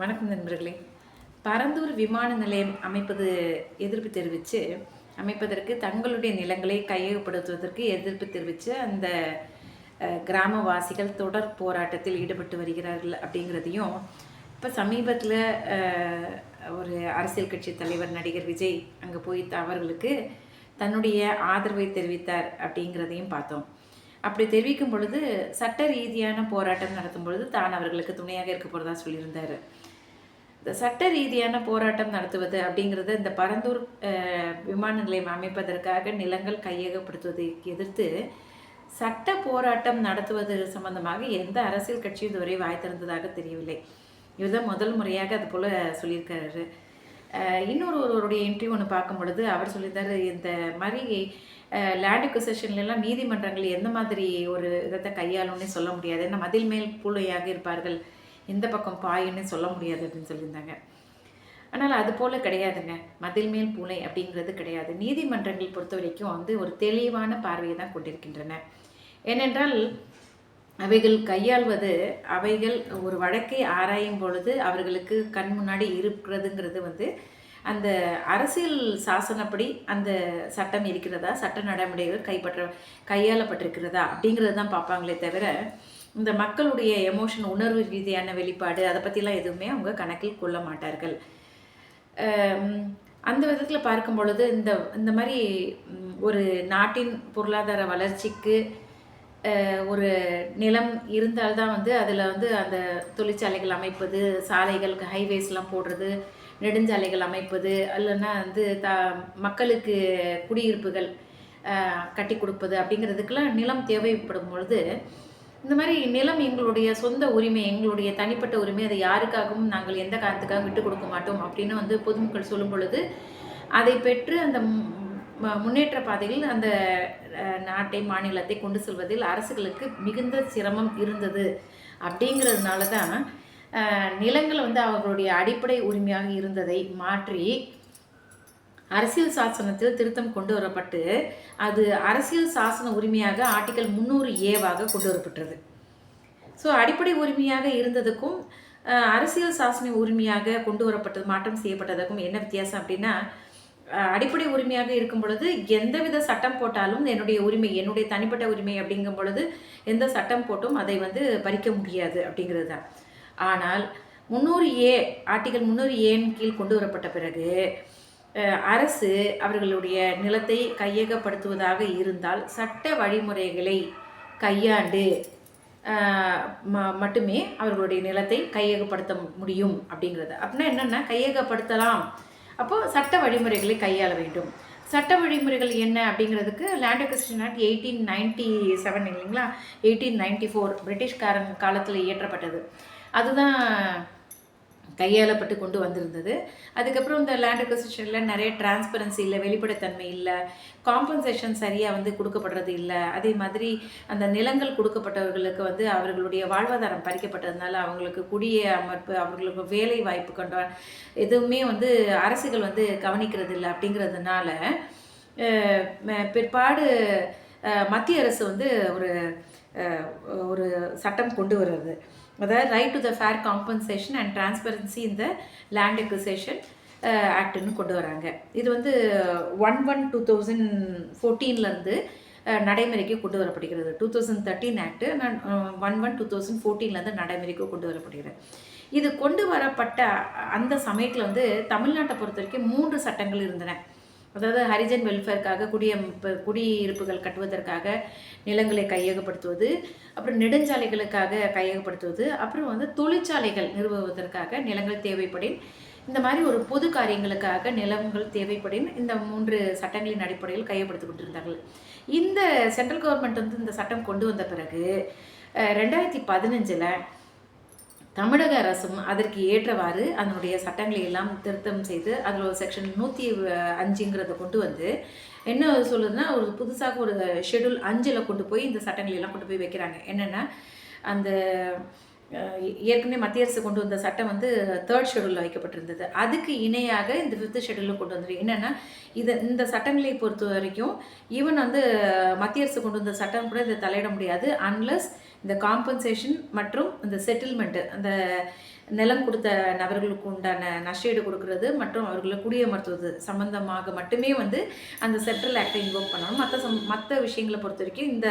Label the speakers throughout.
Speaker 1: வணக்கம் நண்பர்களே. பரந்தூர் விமான நிலையம் அமைப்பது எதிர்ப்பு தெரிவித்து அமைப்பதற்கு தங்களுடைய நிலங்களை கையகப்படுத்துவதற்கு எதிர்ப்பு தெரிவித்து அந்த கிராமவாசிகள் தொடர் போராட்டத்தில் ஈடுபட்டு வருகிறார்கள் அப்படிங்கிறதையும் இப்போ சமீபத்தில் ஒரு அரசியல் கட்சி தலைவர் நடிகர் விஜய் அங்கே போய் அவர்களுக்கு தன்னுடைய ஆதரவை தெரிவித்தார் அப்படிங்கிறதையும் பார்த்தோம். அப்படி தெரிவிக்கும் பொழுது சட்ட ரீதியான போராட்டம் நடத்தும் பொழுது தான் அவர்களுக்கு துணையாக இருக்க போகிறதா சொல்லியிருந்தார். இந்த சட்ட ரீதியான போராட்டம் நடத்துவது அப்படிங்கிறது இந்த பரந்தூர் விமான நிலையம் அமைப்பதற்காக நிலங்கள் கையகப்படுத்துவதை எதிர்த்து சட்ட போராட்டம் நடத்துவது சம்பந்தமாக எந்த அரசியல் கட்சியும் இதுவரை வாய் திறந்ததாக தெரியவில்லை. இதுதான் முதல் முறையாக அது போல் சொல்லியிருக்காரு இன்னொரு ஒருவருடைய இன்டர்வியூ ஒன்று பார்க்கும் பொழுது அவர் சொல்லியிருந்தார் இந்த மாதிரி லேண்ட் எல்லாம் நீதிமன்றங்கள் எந்த மாதிரி ஒரு விதத்தை கையாளும்னே சொல்ல முடியாது. ஏன்னா மதில் மேல் பூளையாக இருப்பார்கள். இந்த பக்கம் பாயின்னு சொல்ல முடியாது அப்படின்னு சொல்லியிருந்தாங்க. ஆனால் அது போல் கிடையாதுங்க. மதில் மேல் பூனை அப்படிங்கிறது கிடையாது. நீதிமன்றங்கள் பொறுத்த வரைக்கும் வந்து ஒரு தெளிவான பார்வையை தான் கொண்டிருக்கின்றன. ஏனென்றால் அவைகள் கையாள்வது அவைகள் ஒரு வழக்கை ஆராயும் பொழுது அவர்களுக்கு கண் முன்னாடி இருக்கிறதுங்கிறது வந்து அந்த அரசியல் சாசனப்படி அந்த சட்டம் இருக்கிறதா? சட்ட நடைமுறைகள் கைப்பற்ற கையாளப்பட்டிருக்கிறதா? அப்படிங்கிறது தான் பார்ப்பாங்களே தவிர இந்த மக்களுடைய எமோஷன் உணர்வு ரீதியான வெளிப்பாடு அதை பற்றிலாம் எதுவுமே அவங்க கணக்கில் கொள்ள மாட்டார்கள். அந்த விதத்தில் பார்க்கும் பொழுது இந்த இந்த மாதிரி ஒரு நாட்டின் பொருளாதார வளர்ச்சிக்கு ஒரு நிலம் இருந்தால்தான் வந்து அதில் வந்து அந்த தொழிற்சாலைகள் அமைப்பது சாலைகள் ஹைவேஸ்லாம் போடுறது நெடுஞ்சாலைகள் அமைப்பது இல்லைன்னா வந்து த மக்களுக்கு குடியிருப்புகள் கட்டி கொடுப்பது அப்படிங்கிறதுக்கெல்லாம் நிலம் தேவைப்படும் பொழுது இந்த மாதிரி நிலம் எங்களுடைய சொந்த உரிமை எங்களுடைய தனிப்பட்ட உரிமை அதை யாருக்காகவும் நாங்கள் எந்த காரணத்துக்காகவும் விட்டு கொடுக்க மாட்டோம் அப்படின்னு வந்து பொதுமக்கள் சொல்லும் பொழுது அதை பெற்று அந்த முன்னேற்ற பாதையில் அந்த நாட்டை மாநிலத்தை கொண்டு செல்வதில் அரசுகளுக்கு மிகுந்த சிரமம் இருந்தது அப்படிங்கிறதுனால தான் நிலங்கள் வந்து அவர்களுடைய அடிப்படை உரிமையாக இருந்ததை மாற்றி அரசியல் சாசனத்தில் திருத்தம் கொண்டு வரப்பட்டு அது அரசியல் சாசன உரிமையாக ஆர்டிகல் முந்நூறு ஏவாக கொண்டு வரப்பட்டது. ஸோ அடிப்படை உரிமையாக இருந்ததுக்கும் அரசியல் சாசன உரிமையாக கொண்டு வரப்பட்டது மாற்றம் செய்யப்பட்டதுக்கும் என்ன வித்தியாசம் அப்படின்னா அடிப்படை உரிமையாக இருக்கும் பொழுது எந்தவித சட்டம் போட்டாலும் என்னுடைய உரிமை என்னுடைய தனிப்பட்ட உரிமை அப்படிங்கும் பொழுது எந்த சட்டம் போட்டும் அதை வந்து பறிக்க முடியாது அப்படிங்கிறது தான். ஆனால் முந்நூறு ஏ ஆர்டிகல் முந்நூறு ஏன் கீழ் கொண்டு வரப்பட்ட பிறகு அரசு அவர்களுடைய நிலத்தை கையகப்படுத்துவதாக இருந்தால் சட்ட வழிமுறைகளை கையாண்டு ம- மட்டுமே அவர்களுடைய நிலத்தை கையகப்படுத்த முடியும் அப்படிங்கிறது. அப்படின்னா என்னென்னா கையகப்படுத்தலாம். அப்போது சட்ட வழிமுறைகளை கையாள வேண்டும். சட்ட வழிமுறைகள் என்ன அப்படிங்கிறதுக்கு land acquisition act eighteen ninety seven இல்லைங்களா? எயிட்டீன் நைன்டி ஃபோர் பிரிட்டிஷ்காரன் காலத்தில் இயற்றப்பட்டது. அதுதான் கையாளப்பட்டு கொண்டு வந்திருந்தது. அதுக்கப்புறம் இந்த லேண்ட் அக்விசிஷனில் நிறைய டிரான்ஸ்பரன்சி இல்லை வெளிப்படைத்தன்மை இல்லை காம்பன்சேஷன் சரியாக வந்து கொடுக்கப்படுறது இல்லை. அதே மாதிரி அந்த நிலங்கள் கொடுக்கப்பட்டவர்களுக்கு வந்து அவர்களுடைய வாழ்வாதாரம் பறிக்கப்பட்டதுனால அவங்களுக்கு குடிய அமைப்பு அவர்களுக்கு வேலை வாய்ப்பு கொண்ட எதுவுமே வந்து அரசுகள் வந்து கவனிக்கிறது இல்லை அப்படிங்கிறதுனால பிற்பாடு மத்திய அரசு வந்து ஒரு ஒரு சட்டம் கொண்டு வருது அதாவது right to the fair compensation and transparency இந்த லேண்ட் எக்விசேஷன் ஆக்டுன்னு கொண்டு வராங்க. இது வந்து ஒன் ஒன் டூ தௌசண்ட் ஃபோர்டீன்லேருந்து நடைமுறைக்கு கொண்டு வரப்படுகிறது. Two thousand thirteen act one one two thousand ஃபோர்டீன்லேருந்து நடைமுறைக்கு கொண்டு வரப்படுகிறது. இது கொண்டு வரப்பட்ட அந்த சமயத்தில் வந்து தமிழ்நாட்டை பொறுத்த வரைக்கும் மூன்று சட்டங்கள் இருந்தன. அதாவது ஹரிஜன் வெல்ஃபேருக்காக குடியமைப்பு குடியிருப்புகள் கட்டுவதற்காக நிலங்களை கையகப்படுத்துவது அப்புறம் நெடுஞ்சாலைகளுக்காக கையகப்படுத்துவது அப்புறம் வந்து தொழிற்சாலைகள் நிறுவுவதற்காக நிலங்கள் தேவைப்படின் இந்த மாதிரி ஒரு பொது காரியங்களுக்காக நிலங்கள் தேவைப்படின் இந்த மூன்று சட்டங்களின் அடிப்படையில் கையப்படுத்திக் கொண்டிருந்தார்கள் இந்த சென்ட்ரல் கவர்மெண்ட் வந்து இந்த சட்டம் கொண்டு வந்த பிறகு ரெண்டாயிரத்தி பதினஞ்சில் தமிழக அரசும் அதற்கு ஏற்றவாறு அதனுடைய சட்டங்களை எல்லாம் திருத்தம் செய்து அதில் ஒரு செக்ஷன் நூற்றி அஞ்சுங்கிறத கொண்டு வந்து என்ன சொல்லுதுன்னா ஒரு புதுசாக ஒரு ஷெட்யூல் அஞ்சில் கொண்டு போய் இந்த சட்டங்களை எல்லாம் கொண்டு போய் வைக்கிறாங்க. என்னென்னா அந்த ஏற்கனவே மத்திய அரசு கொண்டு வந்த சட்டம் வந்து தேர்ட் ஷெடியூலில் வைக்கப்பட்டிருந்தது. அதுக்கு இணையாக இந்த ஃபிஃப்த் ஷெடியூலில் கொண்டு வந்துருக்கு என்னென்னா இது இந்த சட்டங்களை பொறுத்த வரைக்கும் ஈவன் வந்து மத்திய அரசு கொண்டு வந்த சட்டம் கூட இதை தலையிட முடியாது அன்லஸ் இந்த காம்பன்சேஷன் மற்றும் இந்த செட்டில்மெண்ட்டு அந்த நிலம் கொடுத்த நபர்களுக்கு உண்டான நஷ்டஈடு கொடுக்கறது மற்றும் அவர்களை குடியமர்த்துவது சம்பந்தமாக மட்டுமே வந்து அந்த சென்ட்ரல் ஆக்டை இன்வோக் பண்ணணும். மற்ற சம் மற்ற விஷயங்களை பொறுத்த வரைக்கும் இந்த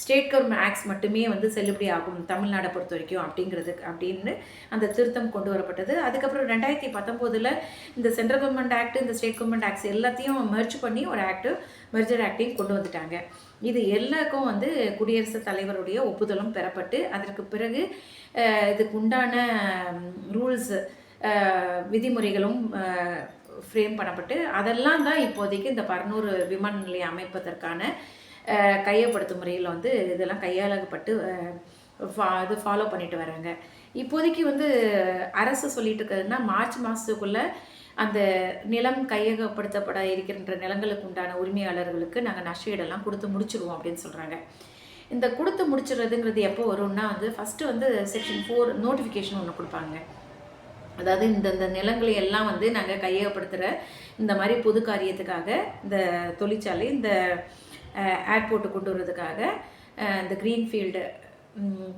Speaker 1: ஸ்டேட் கவர்மெண்ட் ஆக்ட்ஸ் மட்டுமே வந்து செல்லுபடி ஆகும் தமிழ்நாடை பொறுத்த வரைக்கும் அப்படிங்கிறது அப்படின்னு அந்த திருத்தம் கொண்டு வரப்பட்டது. அதுக்கப்புறம் ரெண்டாயிரத்தி பத்தொம்போதில் இந்த சென்ட்ரல் கவர்மெண்ட் ஆக்ட் இந்த ஸ்டேட் கவர்மெண்ட் ஆக்ட்ஸ் எல்லாத்தையும் மெர்ஜ் பண்ணி ஒரு ஆக்ட் மெர்ஜர் ஆக்டையும் கொண்டு வந்துட்டாங்க. இது எல்லாருக்கும் வந்து குடியரசுத் தலைவருடைய ஒப்புதலும் பெறப்பட்டு அதற்கு பிறகு இதுக்கு உண்டான ரூல்ஸ் விதிமுறைகளும் ஃப்ரேம் பண்ணப்பட்டு அதெல்லாம் தான் இப்போதைக்கு இந்த பரநூறு விமான நிலையம் அமைப்பதற்கான கையப்படுத்தும் முறையில் வந்து இதெல்லாம் கையாளப்பட்டு ஃபா- இது ஃபாலோ பண்ணிட்டு வராங்க. இப்போதைக்கு வந்து அரசு சொல்லிட்டு இருக்கிறதுனா மார்ச் மாதத்துக்குள்ளே அந்த நிலம் கையகப்படுத்தப்பட இருக்கின்ற நிலங்களுக்கு உண்டான உரிமையாளர்களுக்கு நாங்கள் நஷ்டஈடெல்லாம் கொடுத்து முடிச்சிருவோம் அப்படின்னு சொல்கிறாங்க இந்த கொடுத்து முடிச்சிடுறதுங்கிறது எப்போ வரும்னா வந்து ஃபஸ்ட்டு வந்து செக்ஷன் ஃபோர் நோட்டிஃபிகேஷன் ஒன்று கொடுப்பாங்க. அதாவது இந்த இந்த நிலங்களை எல்லாம் வந்து நாங்கள் கையகப்படுத்துகிற இந்த மாதிரி பொது காரியத்துக்காக இந்த தொழிற்சாலை இந்த ஏர்போர்ட்டு கொண்டு வர்றதுக்காக இந்த க்ரீன்ஃபீல்டு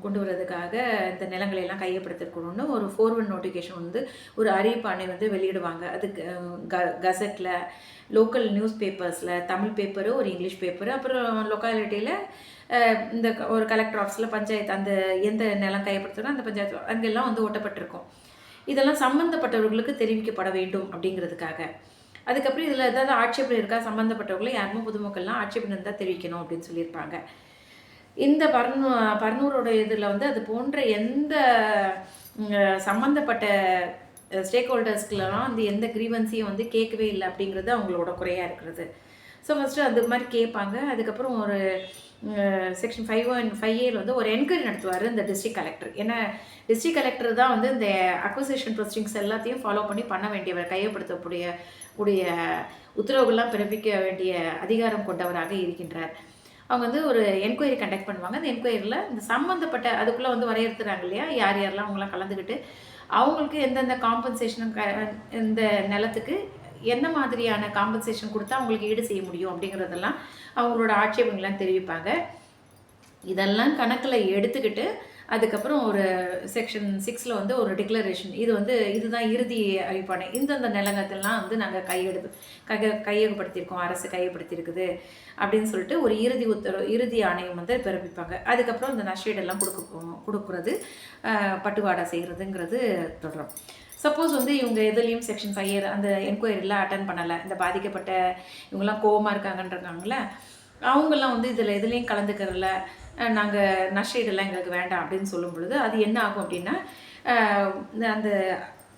Speaker 1: கொண்டு வர்றதுக்காக இந்த நிலங்களை எல்லாம் கையப்படுத்திருக்கணும்னு ஒரு ஃபோர்வர்ட் நோட்டிஃபிகேஷன் வந்து ஒரு அறிவிப்பாணை வந்து வெளியிடுவாங்க. அதுக்கு க கசட்டில் லோக்கல் நியூஸ் பேப்பர்ஸில் தமிழ் பேப்பரு ஒரு இங்கிலீஷ் பேப்பரு அப்புறம் லொக்காலிட்டியில் இந்த ஒரு கலெக்டர் ஆஃபீஸில் பஞ்சாயத்து அந்த எந்த நிலம் கையப்படுத்தணும் அந்த பஞ்சாயத்து அங்கெல்லாம் வந்து ஒட்டப்பட்டிருக்கும் இதெல்லாம் சம்மந்தப்பட்டவர்களுக்கு தெரிவிக்கப்பட வேண்டும் அப்படிங்கிறதுக்காக. அதுக்கப்புறம் இதில் ஏதாவது ஆட்சேபனை இருக்கா? சம்மந்தப்பட்டவர்களை யாருமே பொதுமக்கள்லாம் ஆட்சேபனை இருந்தால் தெரிவிக்கணும் அப்படின்னு சொல்லியிருப்பாங்க. இந்த பர்னூ பர்னூரோட இதில் வந்து அது போன்ற எந்த சம்மந்தப்பட்ட ஸ்டேக் ஹோல்டர்ஸ்க்குலாம் வந்து எந்த கிரீவன்ஸையும் வந்து கேட்கவே இல்லை அப்படிங்கிறது அவங்களோட குறையாக இருக்கிறது. ஸோ ஃபஸ்ட்டு அது மாதிரி கேட்பாங்க. அதுக்கப்புறம் ஒரு செக்ஷன் ஃபைவ் ஒன் ஃபைவ் ஏல வந்து ஒரு என்கொயரி நடத்துவார் இந்த டிஸ்ட்ரிக்ட் கலெக்டர் ஏன்னா டிஸ்ட்ரிக்ட் கலெக்டர் தான் வந்து இந்த அக்வசிஷன் ப்ரொசீடிங்ஸ் எல்லாத்தையும் ஃபாலோ பண்ணி பண்ண வேண்டியவர் கையப்படுத்தக்கூடிய கூடிய உத்தரவுகள்லாம் பிறப்பிக்க வேண்டிய அதிகாரம் கொண்டவராக இருக்கின்றார். அவங்க வந்து ஒரு என்கொயரி கண்டக்ட் பண்ணுவாங்க. அந்த என்கொயரியில் இந்த சம்மந்தப்பட்ட அதுக்குள்ளே வந்து வரையறுத்துறாங்க இல்லையா? யார் யாரெல்லாம் அவங்களாம் கலந்துக்கிட்டு அவங்களுக்கு எந்தெந்த காம்பன்சேஷனும் க இந்த நிலத்துக்கு என்ன மாதிரியான காம்பன்சேஷன் கொடுத்தா அவங்களுக்கு ஈடு செய்ய முடியும் அப்படிங்கிறதெல்லாம் அவங்களோட ஆட்சேபங்கள்லாம் தெரிவிப்பாங்க. இதெல்லாம் கணக்கில் எடுத்துக்கிட்டு அதுக்கப்புறம் ஒரு செக்ஷன் சிக்ஸில் வந்து ஒரு டிக்ளரேஷன் இது வந்து இதுதான் இறுதி அறிவிப்பானை இந்தந்த நிலங்கத்தெல்லாம் வந்து நாங்கள் கையெடுத்து கைய கையகப்படுத்தியிருக்கோம். அரசு கையப்படுத்தியிருக்குது அப்படின்னு சொல்லிட்டு ஒரு இறுதி உத்தரவு இறுதி ஆணையம் வந்து பிறப்பிப்பாங்க. அதுக்கப்புறம் இந்த நஷ்டீடெல்லாம் கொடுக்க கொடுக்குறது அஹ், பட்டுவாடா செய்கிறதுங்கிறது தொடரும். சப்போஸ் வந்து இவங்க எதுலேயும் செக்ஷன் ஃபைவ் அந்த என்கொயரிலாம் அட்டன் பண்ணலை. இந்த பாதிக்கப்பட்ட இவங்கெல்லாம் கோவமாக இருக்காங்கன்றாங்கல்ல அவங்கெல்லாம் வந்து இதில் எதுலேயும் கலந்துக்கிறல நாங்கள் நஷ்டீடெல்லாம் எங்களுக்கு வேண்டாம் அப்படின்னு சொல்லும் பொழுது அது என்ன ஆகும் அப்படின்னா இந்த- அந்த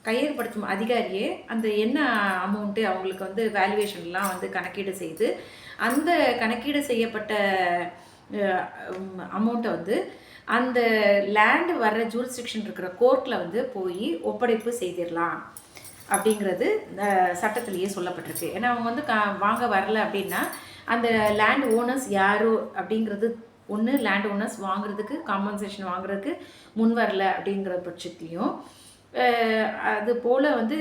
Speaker 1: கையேற்படுத்தும் அதிகாரியே அந்த என்ன அமௌண்ட்டு அவங்களுக்கு வந்து வேல்யூவேஷன்லாம் வந்து கணக்கீடு செய்து அந்த கணக்கீடு செய்யப்பட்ட அமௌண்ட்டை வந்து அந்த லேண்டு வர்ற ஜூரிஸ்டிக்ஷன் இருக்கிற கோர்ட்டில் வந்து போய் ஒப்படைப்பு செய்திடலாம் அப்படிங்கிறது சட்டத்திலேயே சொல்லப்பட்டிருக்கு. ஏன்னா அவங்க வந்து கா வாங்க வரல அப்படின்னா அந்த லேண்ட் ஓனர்ஸ் யாரோ அப்படிங்கிறது ஒன்று லேண்ட் ஓனர்ஸ் வாங்குறதுக்கு காம்பன்சேஷன் வாங்குறதுக்கு முன் வரல அப்படிங்கிற பட்சத்துலையும் அது போல் வந்து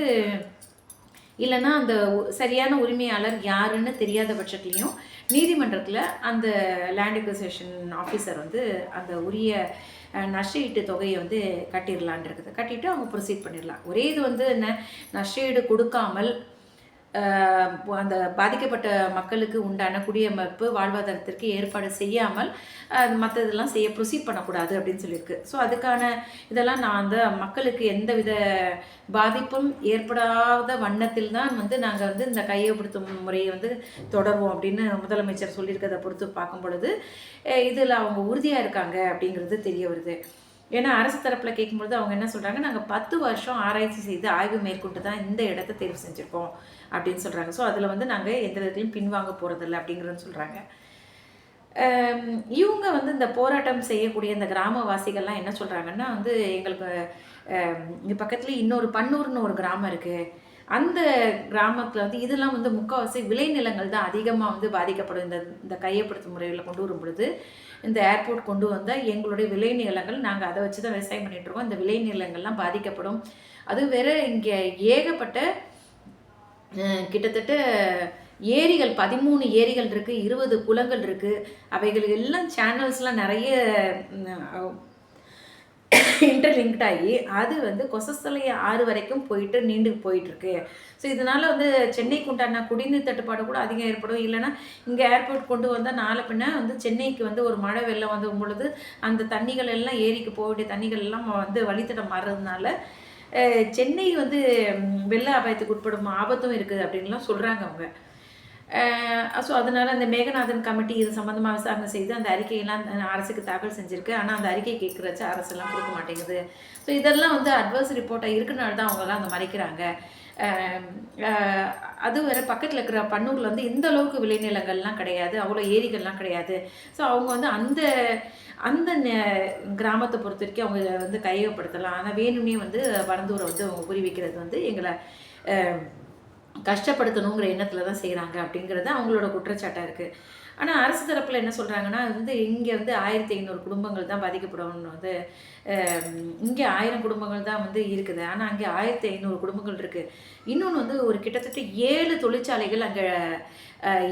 Speaker 1: இல்லைன்னா அந்த சரியான உரிமையாளர் யாருன்னு தெரியாத பட்சத்துலையும் நீதிமன்றத்தில் அந்த லேண்ட் அக்வசேஷன் ஆஃபீஸர் வந்து அந்த உரிய நஷ்டஈட்டு தொகையை வந்து கட்டிடலான் இருக்குது. கட்டிட்டு அவங்க ப்ரொசீட் பண்ணிடலாம் ஒரே இது வந்து என்ன? நஷ்டஈடு கொடுக்காமல் அந்த பாதிக்கப்பட்ட மக்களுக்கு உண்டான குடியமைப்பு வாழ்வாதாரத்திற்கு ஏற்பாடு செய்யாமல் மற்ற இதெல்லாம் செய்ய ப்ரொசீட் பண்ணக்கூடாது அப்படின்னு சொல்லியிருக்கு. ஸோ அதுக்கான இதெல்லாம் நான் அந்த மக்களுக்கு எந்தவித பாதிப்பும் ஏற்படாத வண்ணத்தில் தான் வந்து நாங்கள் வந்து இந்த கையப்படுத்தும் முறையை வந்து தொடர்வோம் அப்படின்னு முதலமைச்சர் சொல்லியிருக்கிறத பொறுத்து பார்க்கும் பொழுது இதில் அவங்க உறுதியாக இருக்காங்க அப்படிங்கிறது தெரிய வருது. ஏன்னா அரசு தரப்பில் கேட்கும்பொழுது அவங்க என்ன சொல்கிறாங்க நாங்கள் பத்து வருஷம் ஆராய்ச்சி செய்து ஆய்வு மேற்கொண்டு தான் இந்த இடத்த தேர்வு செஞ்சுருக்கோம் அப்படின்னு சொல்கிறாங்க ஸோ அதில் வந்து நாங்கள் எந்த விதத்துலையும் பின்வாங்க போகிறதில்ல அப்படிங்கிறதுன்னு சொல்கிறாங்க இவங்க வந்து இந்த போராட்டம் செய்யக்கூடிய இந்த கிராமவாசிகள்லாம் என்ன சொல்கிறாங்கன்னா வந்து எங்களுக்கு இங்கே பக்கத்துலேயே இன்னொரு பன்னூர்னு ஒரு கிராமம் இருக்குது அந்த கிராமத்தில் வந்து இதெல்லாம் வந்து முக்கால்வாசி விளைநிலங்கள் தான் அதிகமாக வந்து பாதிக்கப்படும். இந்த இந்த கையப்படுத்தும் முறையில் கொண்டு வரும் பொழுது இந்த ஏர்போர்ட் கொண்டு வந்தால் எங்களுடைய விளைநிலங்கள் நாங்கள் அதை வச்சு தான் விவசாயம் பண்ணிகிட்ருக்கோம் இருக்கோம். இந்த விளைநிலங்கள்லாம் பாதிக்கப்படும். அது வேறு இங்கே ஏகப்பட்ட கிட்டத்தட்ட ஏரிகள் பதிமூணு ஏரிகள் இருக்குது இருபது குளங்கள் இருக்குது அவைகள் எல்லாம் சேனல்ஸ்லாம் நிறைய இன்டர்லிங்க்ட் ஆகி அது வந்து கொசஸ்தலை ஆறு வரைக்கும் போயிட்டு நீண்டு போயிட்டுருக்கு. ஸோ இதனால் வந்து சென்னைக்கு உண்டான குடிநீர் தட்டுப்பாடு கூட அதிகம் ஏற்படும். இல்லைன்னா இங்கே ஏர்போர்ட் கொண்டு வந்தால் நாலு பின்ன வந்து சென்னைக்கு வந்து ஒரு மழை வெள்ளம் வந்து பொழுது அந்த தண்ணிகள் எல்லாம் ஏரிக்கு போக வேண்டிய தண்ணிகள் எல்லாம் வந்து வழித்தடம் மாறுறதுனால சென்னை வந்து வெள்ள அபாயத்துக்கு உட்படும் ஆபத்தும் இருக்குது அப்படின்லாம் சொல்கிறாங்க அவங்க. ஸோ அதனால் அந்த மேகநாதன் கமிட்டி இது சம்மந்தமாக விசாரணை செய்து அந்த அறிக்கையெல்லாம் அரசுக்கு தாக்கல் செஞ்சுருக்கு. ஆனால் அந்த அறிக்கை கேட்குறச்சு அரசெல்லாம் கொடுக்க மாட்டேங்குது. ஸோ இதெல்லாம் வந்து அட்வர்ஸ் ரிப்போர்ட்டாக இருக்கனால தான் அவங்கெல்லாம் அந்த மறைக்கிறாங்க. அது வேற பக்கத்தில் இருக்கிற பன்னூரில் வந்து இந்த அளவுக்கு விளைநிலங்கள்லாம் கிடையாது. அவ்வளோ ஏரிகள்லாம் கிடையாது. ஸோ அவங்க வந்து அந்த அந்த நெ- கிராமத்தை பொறுத்த வரைக்கும் அவங்க வந்து கையகப்படுத்தலாம். ஆனால் வேணும்னே வந்து பரந்தூரை வந்து அவங்க குறி வைக்கிறது வந்து எங்களை கஷ்டப்படுத்தணுங்கிற எண்ணத்தில் தான் செய்கிறாங்க அப்படிங்கிறது அவங்களோட குற்றச்சாட்டாக இருக்குது ஆனால் அரசு தரப்பில் என்ன சொல்கிறாங்கன்னா வந்து இங்கே வந்து ஆயிரத்தி ஐநூறு குடும்பங்கள் தான் பாதிக்கப்படணும்னு வந்து இங்கே ஆயிரம் குடும்பங்கள் தான் வந்து இருக்குது. ஆனால் அங்கே ஆயிரத்தி ஐநூறு குடும்பங்கள் இருக்குது இன்னொன்று வந்து ஒரு கிட்டத்தட்ட ஏழு தொழிற்சாலைகள் அங்கே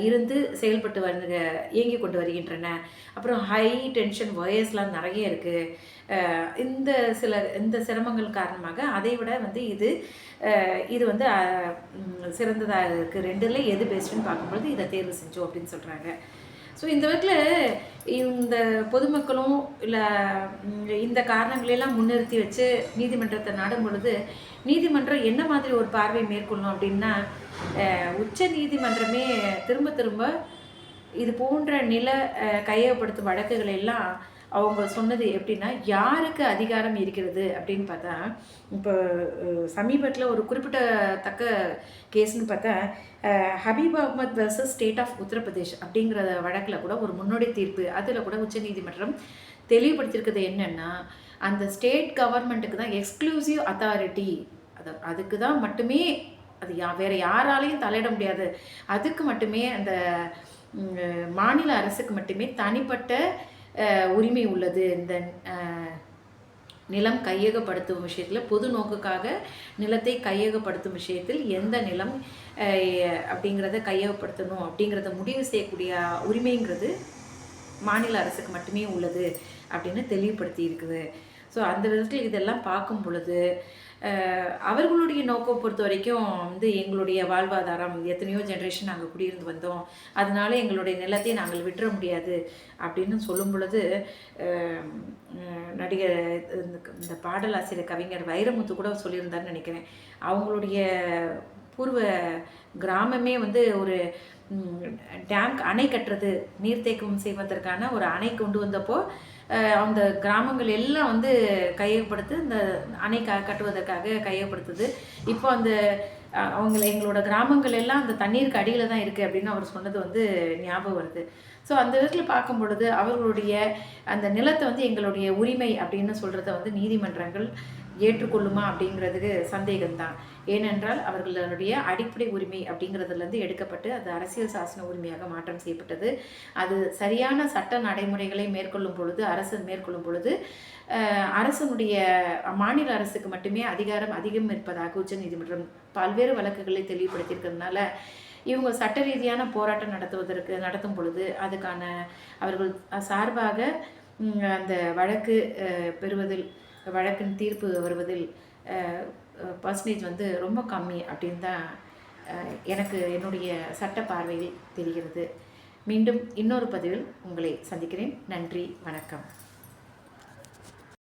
Speaker 1: இருந்து செயல்பட்டு வந்து இயங்கி கொண்டு வருகின்றன. அப்புறம் ஹை டென்ஷன் ஒயர்ஸ்லாம் நிறைய இருக்குது இந்த சில இந்த சிரமங்கள் காரணமாக அதை விட வந்து இது இது வந்து சிறந்ததாக இருக்குது ரெண்டுல எது பெஸ்ட்டுன்னு பார்க்கும்பொழுது இதை தேர்வு செஞ்சோம் அப்படின்னு சொல்கிறாங்க ஸோ இந்த வகையில் இந்த பொதுமக்களும் இல்லை இந்த காரணங்களையெல்லாம் முன்னிறுத்தி வச்சு நீதிமன்றத்தை நாடும் பொழுது நீதிமன்றம் என்ன மாதிரி ஒரு பார்வை மேற்கொள்ளணும் அப்படின்னா உச்ச நீதிமன்றமே திரும்ப திரும்ப இது போன்ற நில கையகப்படுத்தும் வழக்குகளை எல்லாம் அவங்க சொன்னது எப்படின்னா யாருக்கு அதிகாரம் இருக்கிறது? அப்படின்னு பார்த்தா இப்போ சமீபத்தில் ஒரு குறிப்பிட்டத்தக்க கேஸ்னு பார்த்தா Habib Ahmad versus state of Uttar Pradesh அப்படிங்கிற வழக்கில் கூட ஒரு முன்னோடி தீர்ப்பு அதில் கூட உச்சநீதிமன்றம் தெளிவுபடுத்தியிருக்கிறது என்னென்னா அந்த ஸ்டேட் கவர்மெண்ட்டுக்கு தான் எக்ஸ்க்ளூசிவ் அத்தாரிட்டி அது அதுக்கு தான் மட்டுமே அது யா வேறு யாராலையும் தலையிட முடியாது. அதுக்கு மட்டுமே அந்த மாநில அரசுக்கு மட்டுமே தனிப்பட்ட உரிமை உள்ளது. இந்த நிலம் கையகப்படுத்தும் விஷயத்தில் பொது நோக்குக்காக நிலத்தை கையகப்படுத்தும் விஷயத்தில் எந்த நிலம் அப்படிங்கிறத கையகப்படுத்தணும் அப்படிங்கிறத முடிவு செய்யக்கூடிய உரிமைங்கிறது மாநில அரசுக்கு மட்டுமே உள்ளது அப்படின்னு தெளிவுபடுத்தி இருக்குது. ஸோ அந்த விதத்தில் இதெல்லாம் பார்க்கும் பொழுது அவர்களுடைய நோக்கம் பொறுத்த வரைக்கும் வந்து எங்களுடைய வாழ்வாதாரம். எத்தனையோ ஜென்ரேஷன் நாங்கள் குடியிருந்து வந்தோம். அதனால எங்களுடைய நிலத்தை நாங்கள் விட்டுற முடியாது அப்படின்னு சொல்லும் பொழுது நடிகர் இந்த இந்த பாடலாசிரியர் கவிஞர் வைரமுத்து கூட சொல்லியிருந்தாருன்னு நினைக்கிறேன். அவங்களுடைய பூர்வ கிராமமே வந்து ஒரு டேம் அணை கட்டுறது நீர்த்தேக்கம் செய்வதற்கான ஒரு அணை கொண்டு வந்தப்போ அந்த கிராமங்கள் எல்லாம் வந்து கையகப்படுத்து இந்த அணை க கட்டுவதற்காக கையகப்படுத்துது. இப்போ அந்த அவங்க அவங்கள எங்களோட கிராமங்கள் எல்லாம் அந்த தண்ணீருக்கு அடியில் தான் இருக்குது அப்படின்னு அவர் சொன்னது வந்து ஞாபகம் வருது. ஸோ அந்த விதத்தில் பார்க்கும் பொழுது அவர்களுடைய அந்த நிலத்தை வந்து எங்களுடைய உரிமை அப்படின்னு சொல்கிறத வந்து நீதிமன்றங்கள் ஏற்றுக்கொள்ளுமா அப்படிங்கிறதுக்கு சந்தேகம்தான். ஏனென்றால் அவர்களுடைய அடிப்படை உரிமை அப்படிங்கிறதுலேருந்து எடுக்கப்பட்டு அது அரசியல் சாசன உரிமையாக மாற்றம் செய்யப்பட்டது. அது சரியான சட்ட நடைமுறைகளை மேற்கொள்ளும் பொழுது அரசு மேற்கொள்ளும் பொழுது அரசனுடைய மாநில அரசுக்கு மட்டுமே அதிகாரம் அதிகம் இருப்பதாக உச்சநீதிமன்றம் பல்வேறு வழக்குகளை தெளிவுபடுத்தியிருக்கிறதுனால இவங்க சட்ட ரீதியான போராட்டம் நடத்துவதற்கு நடத்தும் பொழுது அதுக்கான அவர்கள் சார்பாக அந்த வழக்கு பெறுவதில் வழக்கின் தீர்ப்பு வருவதில் பர்சன்டேஜ் வந்து ரொம்ப கம்மி அப்படின்னு தான் எனக்கு என்னுடைய சட்ட பார்வையில் தெரிகிறது. மீண்டும் இன்னொரு பதிவில் உங்களை சந்திக்கிறேன். நன்றி வணக்கம்.